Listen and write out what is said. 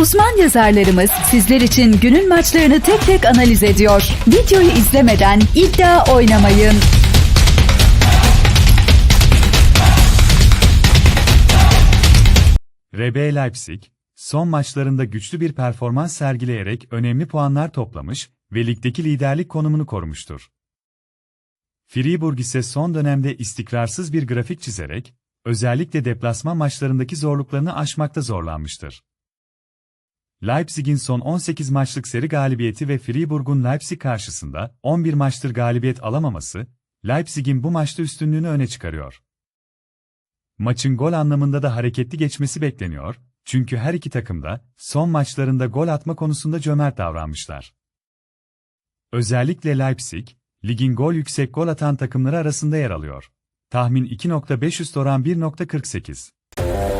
Uzman yazarlarımız sizler için günün maçlarını tek tek analiz ediyor. Videoyu izlemeden iddia oynamayın. RB Leipzig, son maçlarında güçlü bir performans sergileyerek önemli puanlar toplamış ve ligdeki liderlik konumunu korumuştur. Freiburg ise son dönemde istikrarsız bir grafik çizerek, özellikle deplasman maçlarındaki zorluklarını aşmakta zorlanmıştır. Leipzig'in son 18 maçlık seri galibiyeti ve Freiburg'un Leipzig karşısında 11 maçtır galibiyet alamaması, Leipzig'in bu maçta üstünlüğünü öne çıkarıyor. Maçın gol anlamında da hareketli geçmesi bekleniyor, çünkü her iki takım da son maçlarında gol atma konusunda cömert davranmışlar. Özellikle Leipzig, ligin gol yüksek gol atan takımları arasında yer alıyor. Tahmin 2.5 üst oran 1.48.